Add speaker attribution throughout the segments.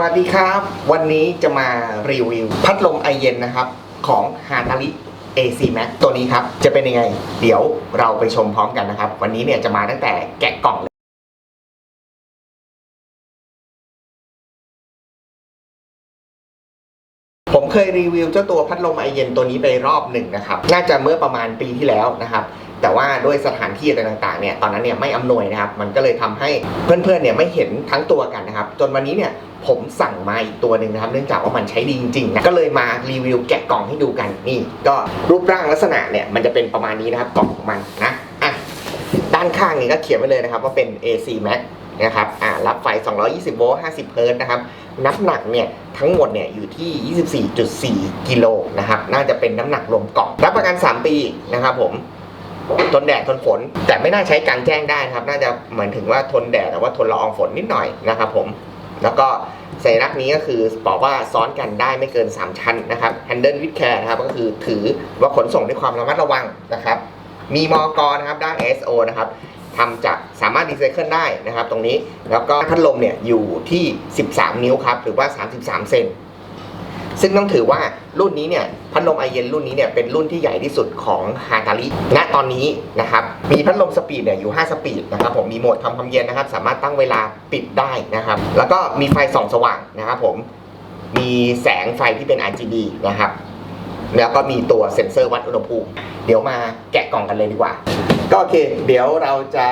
Speaker 1: วัสดีครับ วันนี้จะมารีวิว พัดลมไอเย็นนะครับ ของฮาตาลิ AC Max ตัวนี้ครับ จะเป็นยังไง เดี๋ยวเราไปชมพร้อมกันนะครับ วันนี้เนี่ยจะมาตั้งแต่แกะกล่องผมเคยรีวิวเจ้าตัวพัดลมไอเย็นตัวนี้ไปรอบหนึ่งนะครับ น่าจะเมื่อประมาณปีที่แล้วนะครับ แต่ว่าด้วยสถานที่อะไรต่างๆเนี่ย ตอนนั้นเนี่ยไม่อำนวยนะครับ มันก็เลยทำให้เพื่อนๆเนี่ยไม่เห็นทั้งตัวกันนะครับ จนวันนี้เนี่ย ผมสั่งมาอีกตัวหนึ่งนะครับ เนื่องจากว่ามันใช้ดีจริงๆนะก็เลยมารีวิวแกะกล่องให้ดูกันนี่ ก็รูปร่างลักษณะเนี่ยมันจะเป็นประมาณนี้นะครับกล่องของมันนะอะด้านข้างนี่ก็เขียนไว้เลยนะครับ ว่าเป็น AC Max นะครับอ่ารับไฟ 220 โวลต์ 50 เฮิร์ตนะครับ น้ำหนักเนี่ย ทั้งหมดเนี่ย อยู่ที่ 24.4 กิโลนะครับ น่าจะเป็นน้ำหนักรวมกล่อง รับประกัน 3 ปีนะครับผม ทนแดดทนฝน แต่ไม่น่าใช้กลางแจ้งได้นะครับ น่าจะเหมือนถึงว่าทนแดดแต่ว่าทนละอองฝนนิดหน่อยนะครับผม แล้วก็ สัญลักษณ์นี้ก็คือบอกว่าซ้อนกันได้ไม่เกิน 3 ชั้นนะครับ Handle with care นะครับก็คือถือว่าขนส่งด้วยความระมัดระวังนะครับ มีมอกนะครับด้าน SO นะครับทำจากสามารถรีไซเคิลได้นะครับ ตรงนี้แล้วก็พัดลมเนี่ยอยู่ที่ 13 นิ้วครับหรือว่า 33 เซน ซึ่งต้องถือว่ารุ่นนี้เนี่ยพัดลมไอเย็นรุ่นนี้เนี่ยเป็นรุ่นที่ใหญ่ที่สุดของฮาตาลิณตอนนี้นะครับมีพัดลมสปีดเนี่ยอยู่ 5 สปีดนะครับผมมีโหมดทำความเย็นนะครับ สามารถตั้งเวลาปิดได้นะครับ แล้วก็มีไฟส่องสว่างนะครับผมมีแสงไฟที่เป็น RGB นะครับ แล้วก็มีตัวเซ็นเซอร์วัดอุณหภูมิ เดี๋ยวมาแกะกล่องกันเลยดีกว่า ก็โอเค เดี๋ยวเราจะ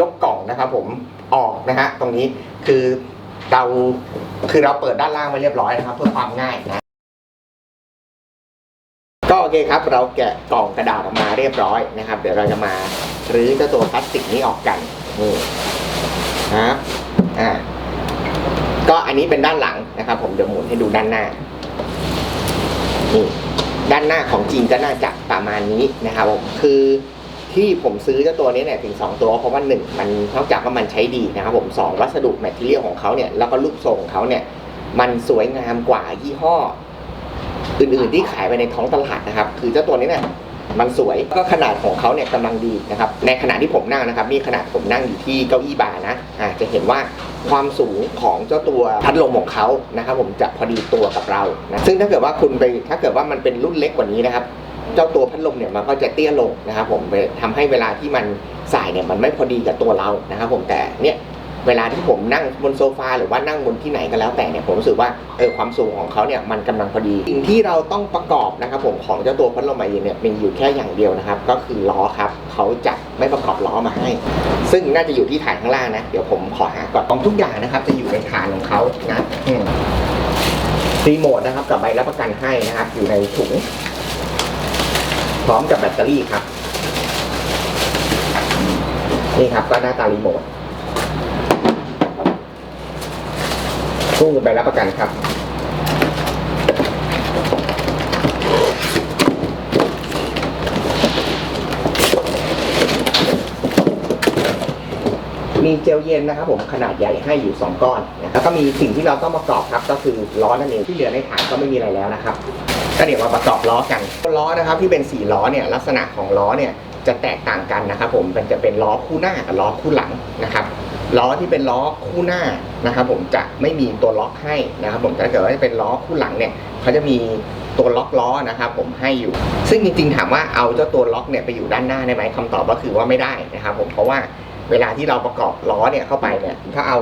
Speaker 1: ยกกล่องนะครับผมออกนะฮะตรงนี้คือเราคือเราเปิดด้านล่างไว้เรียบร้อยนะครับ เพื่อความง่ายนะ ก็โอเคครับ เราแกะกล่องกระดาษออกมาเรียบร้อยนะครับ เดี๋ยวเราจะมารื้อเจ้าตัวพลาสติกนี้ออกกันนี่นะครับอ่าก็อันนี้เป็นด้านหลังนะครับ ผมเดี๋ยวหมุนให้ดูด้านหน้านี่ด้านหน้าของจริงก็น่าจะประมาณนี้นะครับผมคือที่ผมซื้อเจ้าตัวนี้เนี่ยถึง 2 ตัวเพราะว่าหนึ่งมันนอกจากว่ามันใช้ดีนะครับผมสองวัสดุแมทเทียลของเขาเนี่ยแล้วก็รูปทรงเขาเนี่ยมันสวยงามกว่ายี่ห้อ อื่นๆที่ขายไปในท้องตลาดนะครับ คือเจ้าตัวนี้เนี่ยมันสวยก็ขนาดของเขาเนี่ยกำลังดีนะครับในขณะที่ผมนั่งนะครับนี่ขนาดผมนั่งอยู่ที่เก้าอี้บาร์นะอ่าจะเห็นว่าความสูงของเจ้าตัวพัดลมของเขานะครับ ผมจะพอดีตัวกับเรานะซึ่งถ้าเกิดว่าคุณไปถ้าเกิดว่ามันเป็นรุ่นเล็กกว่านี้นะครับ เจ้าตัวพัดลมเนี่ยมันก็จะเตี้ยลงนะครับ ผมทำให้เวลาที่มันใส่เนี่ยมันไม่พอดีกับตัวเรานะครับ ผมแต่เนี่ย เวลาที่ผมนั่งบนโซฟาหรือว่านั่งบนที่ไหนก็แล้วแต่เนี่ยผมรู้สึกว่าเออความสูงของเขาเนี่ยมันกำลังพอดี สิ่งที่เราต้องประกอบนะครับผมของเจ้าตัวพัดลมไอเย็นเนี่ยมีอยู่แค่อย่างเดียวนะครับ ก็คือล้อครับเขาจะไม่ประกอบล้อมาให้ ซึ่งน่าจะอยู่ที่ฐานข้างล่างนะ เดี๋ยวผมขอหาก่อนของทุกอย่างนะครับ จะอยู่ในฐานของเขานะรีโมทนะครับกับใบรับประกันให้นะครับ อยู่ในถุง พร้อมกับแบตเตอรี่ครับ นี่ครับก็หน้าตารีโมท กู้ใบรับประกันครับ มีเจลเย็นนะครับผมขนาดใหญ่ให้อยู่ 2 ก้อนนะแล้วก็มีสิ่งที่เราต้องประกอบครับ ก็คือล้อนั่นเองที่เหลือในฐานก็ไม่มีอะไรแล้วนะครับก็เดี๋ยวมาประกอบล้อกันล้อนะครับที่เป็น4ล้อเนี่ยลักษณะของล้อเนี่ยจะแตกต่างกันนะครับผมมันจะเป็นล้อคู่หน้ากับล้อคู่หลังนะครับ ล้อที่เป็นล้อคู่หน้านะครับ ผมจะไม่มีตัวล็อกให้นะครับผมแต่ถ้าเกิดว่าเป็นล้อคู่หลังเนี่ยเขาจะมีตัวล็อกล้อนะครับผมให้อยู่ ซึ่งจริงๆถามว่าเอาเจ้าตัวล็อกเนี่ยไปอยู่ด้านหน้าได้ไหมคำตอบก็คือว่าไม่ได้นะครับ ผมเพราะว่าเวลาที่เราประกอบล้อเนี่ยเข้าไปเนี่ยถ้าเอา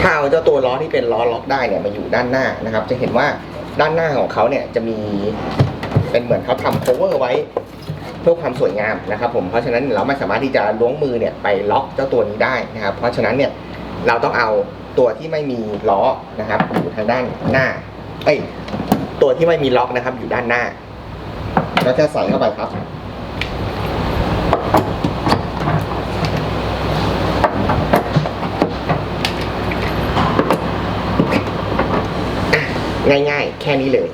Speaker 1: ถ้าเอาเจ้าตัวล้อที่เป็นล้อล็อกได้เนี่ยมาอยู่ด้านหน้านะครับ จะเห็นว่าด้านหน้าของเขาเนี่ยจะมีเป็นเหมือนเขาทำ cover ไว้ เพื่อความสวยงามนะครับผมเพราะฉะนั้นเราไม่สามารถที่จะล้วงมือเนี่ยไปล็อกเจ้าตัวนี้ได้นะครับเพราะฉะนั้นเนี่ยเราต้องเอาตัวที่ไม่มีล้อนะครับอยู่ทางด้านหน้าเอ้ยตัวที่ไม่มีล็อกนะครับ อยู่ด้านหน้าแล้วจะใส่เข้าไปครับง่ายๆ แค่นี้เลย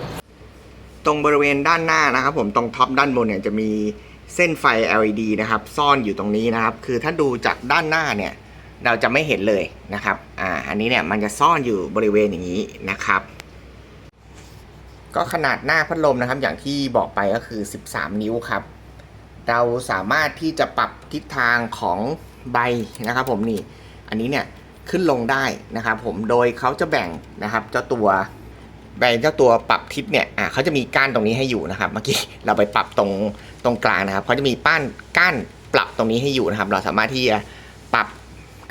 Speaker 1: ตรงบริเวณด้านหน้านะครับ ผมตรงท็อปด้านบนเนี่ยจะมีเส้นไฟ LED นะครับ ซ่อนอยู่ตรงนี้นะครับ คือถ้าดูจากด้านหน้าเนี่ย เราจะไม่เห็นเลยนะครับ อ่า อันนี้เนี่ยมันจะซ่อนอยู่บริเวณอย่างนี้นะครับ ก็ขนาดหน้าพัดลมนะครับ อย่างที่บอกไปก็คือ 13 นิ้วครับ เราสามารถที่จะปรับทิศทางของใบนะครับ ผมนี่ อันนี้เนี่ยขึ้นลงได้นะครับ ผม โดยเขาจะแบ่งนะครับ เจ้าตัว แบ่งเจ้าตัวปรับทิศเนี่ยอะเขาจะมีก้านตรงนี้ให้อยู่นะครับเมื่อกี้เราไปปรับตรงตรงกลางนะครับเขาจะมีป้านก้านปรับตรงนี้ให้อยู่นะครับ เราสามารถที่จะปรับ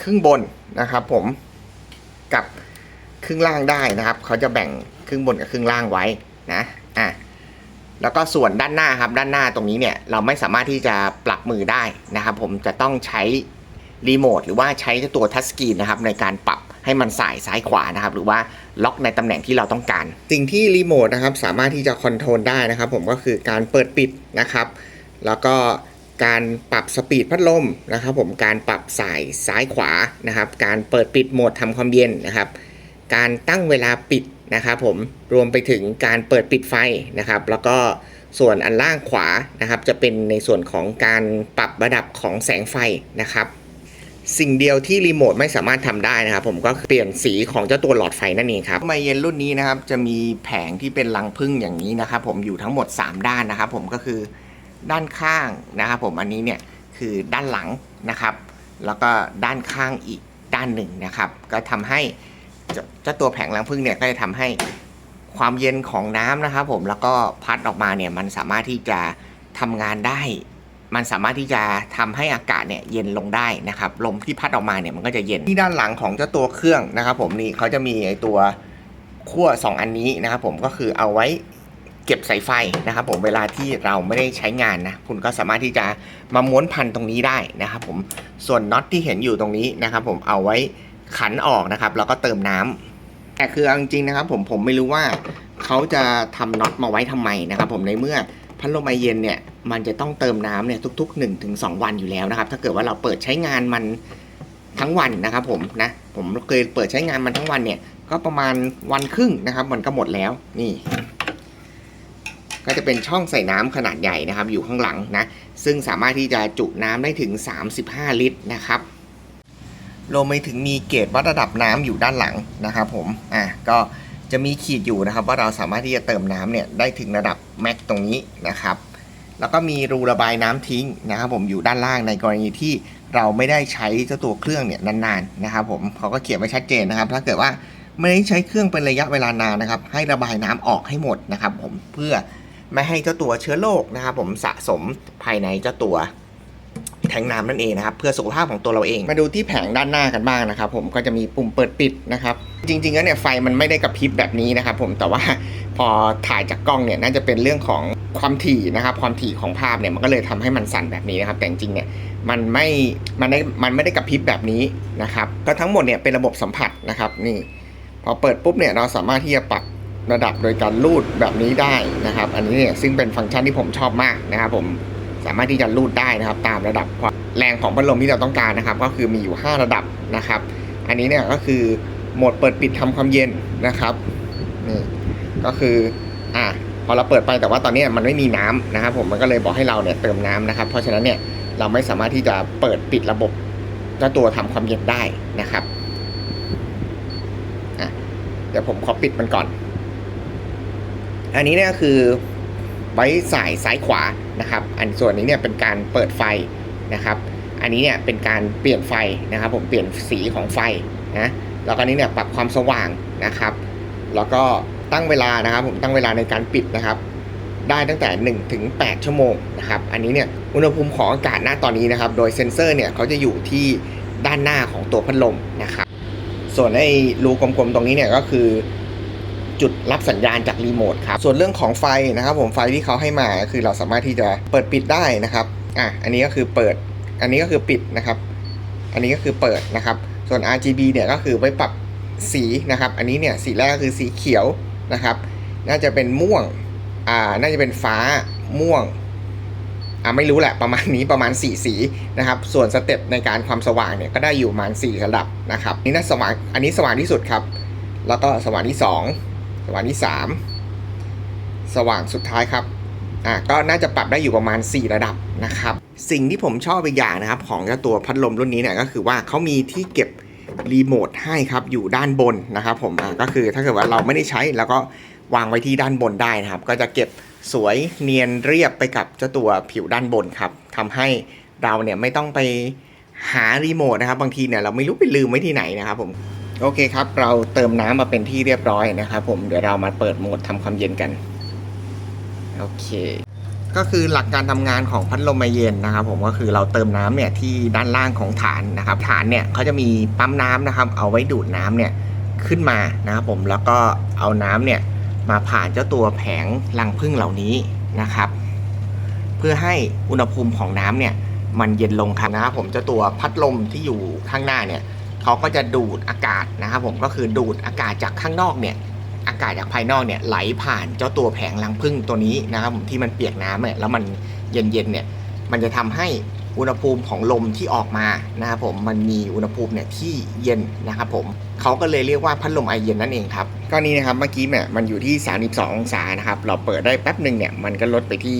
Speaker 1: ครึ่งบนนะครับ ผมกับครึ่งล่างได้นะครับเขาจะแบ่งครึ่งบนกับครึ่งล่างไว้นะอะแล้วก็ส่วนด้านหน้าครับด้านหน้าตรงนี้เนี่ยเราไม่สามารถที่จะปรับมือได้นะครับ ผมจะต้องใช้รีโมทหรือว่าใช้ตัวทัชสกรีนนะครับในการปรับ ให้มันสายซ้ายขวานะครับ หรือว่าล็อกในตำแหน่งที่เราต้องการ สิ่งที่รีโมทนะครับสามารถที่จะคอนโทรลได้นะครับผมก็คือการเปิดปิดนะครับ แล้วก็การปรับสปีดพัดลมนะครับ ผมการปรับสายซ้ายขวานะครับ การเปิดปิดโหมดทำความเย็นนะครับ การตั้งเวลาปิดนะครับผมรวมไปถึงการเปิดปิดไฟนะครับ แล้วก็ส่วนอันล่างขวานะครับ จะเป็นในส่วนของการปรับระดับของแสงไฟนะครับ สิ่งเดียวที่รีโมทไม่สามารถทำได้นะครับผมก็คือเปลี่ยนสีของเจ้าตัวหลอดไฟนั่นเองครับไมเย็นรุ่นนี้นะครับจะมีแผงที่เป็นรังพึ่งอย่างนี้นะครับผมอยู่ทั้งหมด 3 ด้านนะครับผมก็คือด้านข้างนะครับผมอันนี้เนี่ยคือด้านหลังนะครับ แล้วก็ด้านข้างอีกด้านหนึ่งนะครับ ก็ทำให้เจ้าตัวแผงรังพึ่งเนี่ยก็จะทำให้ความเย็นของน้ำนะครับผมแล้วก็พัดออกมาเนี่ยมันสามารถที่จะทำงานได้ มันสามารถที่จะทำให้อากาศเนี่ยเย็นลงได้นะครับลมที่พัดออกมาเนี่ยมันก็จะเย็นที่ด้านหลังของเจ้าตัวเครื่องนะครับ ผมนี่เขาจะมีไอตัวขั้ว2 อันนี้นะครับ ผมก็คือเอาไว้เก็บสายไฟนะครับ ผมเวลาที่เราไม่ได้ใช้งานนะคุณก็สามารถที่จะมาม้วนพันตรงนี้ได้นะครับ ผมส่วนน็อตที่เห็นอยู่ตรงนี้นะครับ ผมเอาไว้ขันออกนะครับ แล้วก็เติมน้ำแต่คือเอาจริงๆนะครับ ผมผมไม่รู้ว่าเขาจะทำน็อตมาไว้ทำไมนะครับ ผมในเมื่อพัดลมไอเย็นเนี่ย มันจะต้องเติมน้ำเนี่ยทุก ๆ1ถึง2วันอยู่แล้วนะครับ ถ้าเกิดว่าเราเปิดใช้งานมันทั้งวันนะครับผมนะผมเคยเปิดใช้งานมันทั้งวันเนี่ยก็ประมาณวันครึ่งนะครับ มันก็หมดแล้วนี่ ก็จะเป็นช่องใส่น้ำขนาดใหญ่นะครับ อยู่ข้างหลังนะซึ่งสามารถที่จะจุน้ำได้ถึง 35 ลิตรนะครับรวมไปถึงมีเกจวัดระดับน้ำอยู่ด้านหลังนะครับผมอะก็จะมีขีดอยู่นะครับ ว่าเราสามารถที่จะเติมน้ำเนี่ยได้ถึงระดับแม็กตรงนี้นะครับ แล้วก็มีรูระบายน้ำทิ้งนะครับผมอยู่ด้านล่างในกรณีที่เราไม่ได้ใช้เจ้าตัวเครื่องเนี่ยนานๆนะครับผมเขาก็เขียนไว้ชัดเจนนะครับ ถ้าเกิดว่าไม่ได้ใช้เครื่องเป็นระยะเวลานานนะครับ ให้ระบายน้ำออกให้หมดนะครับ ผมเพื่อไม่ให้เจ้าตัวเชื้อโรคนะครับ ผมสะสมภายในเจ้าตัวแทงน้ำนั่นเองนะครับเพื่อสุขภาพของตัวเราเอง มาดูที่แผงด้านหน้ากันบ้างนะครับ ผมก็จะมีปุ่มเปิดปิดนะครับ จริงๆแล้วเนี่ยไฟมันไม่ได้กระพริบแบบนี้นะครับ ผมแต่ว่า พอถ่ายจากกล้องเนี่ยน่าจะเป็นเรื่องของความถี่นะครับ ความถี่ของภาพเนี่ยมันก็เลยทำให้มันสั่นแบบนี้นะครับ แต่จริงเนี่ยมันไม่มันได้มันไม่ได้กระพริบแบบนี้นะครับ ก็ทั้งหมดเนี่ยเป็นระบบสัมผัสนะครับนี่พอเปิดปุ๊บเนี่ยเราสามารถที่จะปรับระดับโดยการลูดแบบนี้ได้นะครับ อันนี้เนี่ยซึ่งเป็นฟังก์ชันที่ผมชอบมากนะครับ ผมสามารถที่จะลูดได้นะครับ ตามระดับความแรงของพัดลมที่เราต้องการนะครับ ก็คือมีอยู่ 5 ระดับนะครับ อันนี้เนี่ยก็คือโหมดเปิดปิดทำความเย็นนะครับนี่ ก็คืออะพอเราเปิดไปแต่ว่าตอนนี้มันไม่มีน้ำนะครับผมมันก็เลยบอกให้เราเนี่ยเติมน้ำนะครับ เพราะฉะนั้นเนี่ยเราไม่สามารถที่จะเปิดปิดระบบเจ้าตัวทำความเย็นได้นะครับอะเดี๋ยวผมขอปิดมันก่อน อันนี้เนี่ยคือไว้สายซ้ายขวานะครับ อันส่วนนี้เนี่ยเป็นการเปิดไฟนะครับ อันนี้เนี่ยเป็นการเปลี่ยนไฟนะครับ ผมเปลี่ยนสีของไฟนะแล้วก็นนี้เนี่ยปรับความสว่างนะครับ แล้วก็ ตั้งเวลานะครับ ผมตั้งเวลาในการปิดนะครับ ได้ตั้งแต่ 1 ถึง 8 ชั่วโมงนะครับ อันนี้เนี่ยอุณหภูมิของอากาศณตอนนี้นะครับ โดยเซ็นเซอร์เนี่ยเขาจะอยู่ที่ด้านหน้าของตัวพัดลมนะครับ ส่วนไอ้รูกลมๆตรงนี้เนี่ยก็คือจุดรับสัญญาณจากรีโมทครับ ส่วนเรื่องของไฟนะครับ ผมไฟที่เขาให้มาก็คือเราสามารถที่จะเปิดปิดได้นะครับ อะ อันนี้ก็คือเปิด อันนี้ก็คือปิดนะครับ อันนี้ก็คือเปิดนะครับ ส่วน RGB เนี่ยก็คือไว้ปรับสีนะครับ อันนี้เนี่ยสีแรกก็คือสีเขียว นะครับ น่าจะเป็นม่วง อ่า น่าจะเป็นฟ้าม่วง อ่าไม่รู้แหละประมาณนี้ประมาณ 4 สีนะครับ ส่วนสเต็ปในการความสว่างเนี่ยก็ได้อยู่ประมาณ4ระดับนะครับ นี่น่าสว่าง อันนี้สว่างที่สุดครับ แล้วก็สว่างที่ 2 สว่างที่ 3 สว่างสุดท้ายครับอะก็น่าจะปรับได้อยู่ประมาณ 4 ระดับนะครับ สิ่งที่ผมชอบอีกอย่างนะครับ ของเจ้าตัวพัดลมรุ่นนี้เนี่ยก็คือว่าเขามีที่เก็บ รีโมทให้ครับอยู่ด้านบนนะครับผมก็คือถ้าเกิดว่าเราไม่ได้ใช้แล้วก็วางไว้ที่ด้านบนได้นะครับ ก็จะเก็บสวยเนียนเรียบไปกับเจ้าตัวผิวด้านบนครับทำให้เราเนี่ยไม่ต้องไปหารีโมทนะครับบางทีเนี่ยเราไม่รู้ไปลืมไว้ที่ไหนนะครับผมโอเคครับ เราเติมน้ำมาเป็นที่เรียบร้อยนะครับผมเดี๋ยวเรามาเปิดโหมดทำความเย็นกัน โอเค ก็คือหลักการทำงานของพัดลมไอเย็นนะครับ ผมก็คือเราเติมน้ำเนี่ยที่ด้านล่างของฐานนะครับฐานเนี่ยเขาจะมีปั๊มน้ำนะครับ เอาไว้ดูดน้ำเนี่ยขึ้นมานะครับผมแล้วก็เอาน้ำเนี่ยมาผ่านเจ้าตัวแผงรังผึ้งเหล่านี้นะครับ เพื่อให้อุณหภูมิของน้ำเนี่ยมันเย็นลงครับนะครับผมเจ้าตัวพัดลมที่อยู่ข้างหน้าเนี่ยเขาก็จะดูดอากาศนะครับ ผมก็คือดูดอากาศจากข้างนอกเนี่ย อากาศจากภายนอกเนี่ยไหลผ่านเจ้าตัวแผงรังผึ้งตัวนี้นะครับผมที่มันเปียกน้ำเนี่ยแล้วมันเย็นๆเนี่ยมันจะทำให้อุณหภูมิของลมที่ออกมานะครับผมมันมีอุณหภูมิเนี่ยที่เย็นนะครับผมเขาก็เลยเรียกว่าพัดลมไอเย็นนั่นเองครับก็นี่นะครับเมื่อกี้เนี่ยมันอยู่ที่ 32 องศานะครับเราเปิดได้แป๊บหนึ่งเนี่ยมันก็ลดไปที่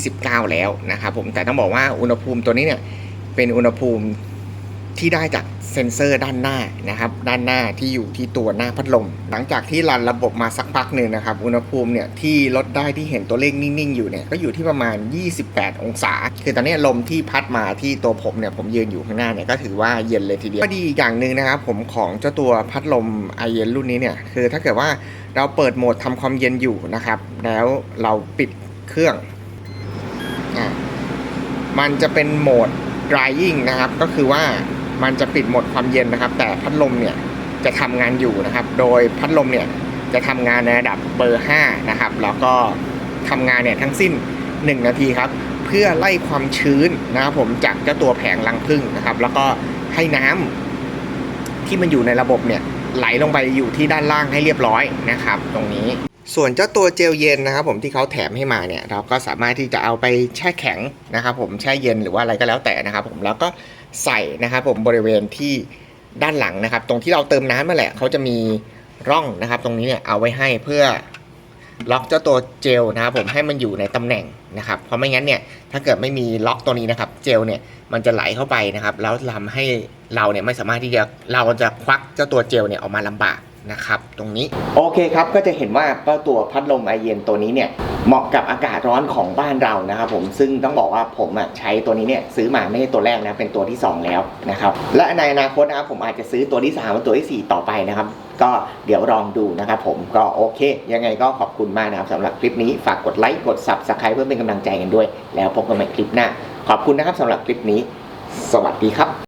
Speaker 1: 30 29 แล้วนะครับผมแต่ต้องบอกว่าอุณหภูมิตัวนี้เนี่ยเป็นอุณหภูมิ ที่ได้จากเซ็นเซอร์ด้านหน้านะครับ ด้านหน้าที่อยู่ที่ตัวหน้าพัดลม หลังจากที่รันระบบมาสักพักหนึ่งนะครับ อุณหภูมิเนี่ยที่ลดได้ที่เห็นตัวเลขนิ่งๆ อยู่เนี่ยก็อยู่ที่ประมาณ 28 องศา คือตอนนี้ลมที่พัดมาที่ตัวผมเนี่ยผมยืนอยู่ข้างหน้าเนี่ยก็ถือว่าเย็นเลยทีเดียวก็ดีอย่างหนึ่งนะครับผมของเจ้าตัวพัดลมไอเย็นรุ่นนี้เนี่ยคือถ้าเกิดว่าเราเปิดโหมดทำความเย็นอยู่นะครับ แล้วเราปิดเครื่องอะมันจะเป็นโหมด drying นะครับ ก็คือว่า มันจะปิดหมดความเย็นนะครับ แต่พัดลมเนี่ยจะทำงานอยู่นะครับ โดยพัดลมเนี่ยจะทำงานในระดับเบอร์ 5 นะครับ แล้วก็ทำงานเนี่ยทั้งสิ้น 1 นาทีครับ เพื่อไล่ความชื้นนะครับผมจากเจ้าตัวแผงรังผึ้งนะครับ แล้วก็ให้น้ำที่มันอยู่ในระบบเนี่ยไหลลงไปอยู่ที่ด้านล่างให้เรียบร้อยนะครับ ตรงนี้ ส่วนเจ้าตัวเจลเย็นนะครับ ผมที่เขาแถมให้มาเนี่ย เราก็สามารถที่จะเอาไปแช่แข็งนะครับ ผมแช่เย็นหรือว่าอะไรก็แล้วแต่นะครับ ผมแล้วก็ ใส่นะครับผมบริเวณที่ด้านหลังนะครับ ตรงที่เราเติมน้ำมาแหละเขาจะมีร่องนะครับ ตรงนี้เนี่ยเอาไว้ให้เพื่อล็อกเจ้าตัวเจลนะครับผมให้มันอยู่ในตำแหน่งนะครับ เพราะไม่งั้นเนี่ยถ้าเกิดไม่มีล็อกตัวนี้นะครับ เจลเนี่ยมันจะไหลเข้าไปนะครับ แล้วทำให้เราเนี่ยไม่สามารถที่จะเราจะควักเจ้าตัวเจลเนี่ยออกมาลำบากนะครับ ตรงนี้โอเคครับก็จะเห็นว่าก็ตัวพัดลมไอเย็นตัวนี้เนี่ย เหมาะกับอากาศร้อนของบ้านเรานะครับผมซึ่งต้องบอกว่าผมใช้ตัวนี้เนี่ยซื้อมาไม่ใช่ตัวแรกนะเป็นตัวที่ 2 แล้วนะครับและในอนาคตนะครับผมอาจจะซื้อตัวที่3และตัวที่ 4 ต่อไปนะครับ ก็เดี๋ยวลองดูนะครับผมก็โอเค ยังไงก็ขอบคุณมากนะครับสำหรับคลิปนี้ฝากกดไลค์กด subscribe เพื่อเป็นกำลังใจกันด้วย แล้วพบกันใหม่คลิปหน้า ขอบคุณนะครับสำหรับคลิปนี้ สวัสดีครับ